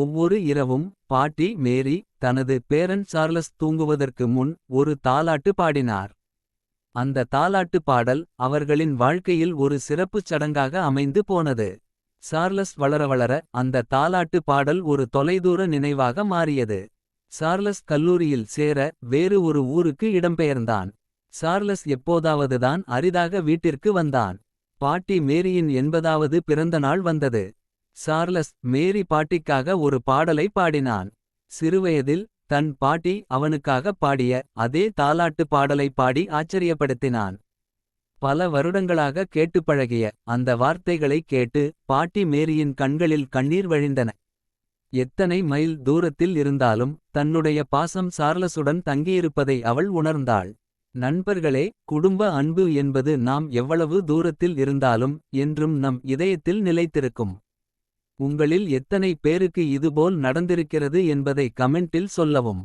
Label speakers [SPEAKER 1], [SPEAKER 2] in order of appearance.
[SPEAKER 1] ஒவ்வொரு இரவும் பாட்டி மேரி தனது பேரன் சார்லஸ் தூங்குவதற்கு முன் ஒரு தாலாட்டு பாடினார். அந்த தாலாட்டு பாடல் அவர்களின் வாழ்க்கையில் ஒரு சிறப்புச் சடங்காக அமைந்து போனது. சார்லஸ் வளர வளர அந்த தாலாட்டு பாடல் ஒரு தொலைதூர நினைவாக மாறியது. சார்லஸ் கல்லூரியில் சேர வேறு ஒரு ஊருக்கு இடம்பெயர்ந்தான். சார்லஸ் எப்போதாவதுதான் அரிதாக வீட்டிற்கு வந்தான். பாட்டி மேரியின் எண்பதாவது பிறந்தநாள் வந்தது. சார்லஸ் மேரி பாட்டிக்காக ஒரு பாடலை பாடினான். சிறுவயதில் தன் பாட்டி அவனுக்காக பாடிய அதே தாலாட்டு பாடலை பாடி ஆச்சரியப்படுத்தினான். பல வருடங்களாக கேட்டுப் பழகிய அந்த வார்த்தைகளை கேட்டு பாட்டி மேரியின் கண்களில் கண்ணீர் வழிந்தன. எத்தனை மைல் தூரத்தில் இருந்தாலும் தன்னுடைய பாசம் சார்லஸுடன் தங்கியிருப்பதை அவள் உணர்ந்தாள். நண்பர்களே குடும்ப அன்பு என்பது நாம் எவ்வளவு தூரத்தில் இருந்தாலும் என்றும் நம் இதயத்தில் நிலைத்திருக்கும். உங்களில் எத்தனை பேருக்கு இதுபோல் நடந்திருக்கிறது என்பதை கமெண்டில் சொல்லவும்.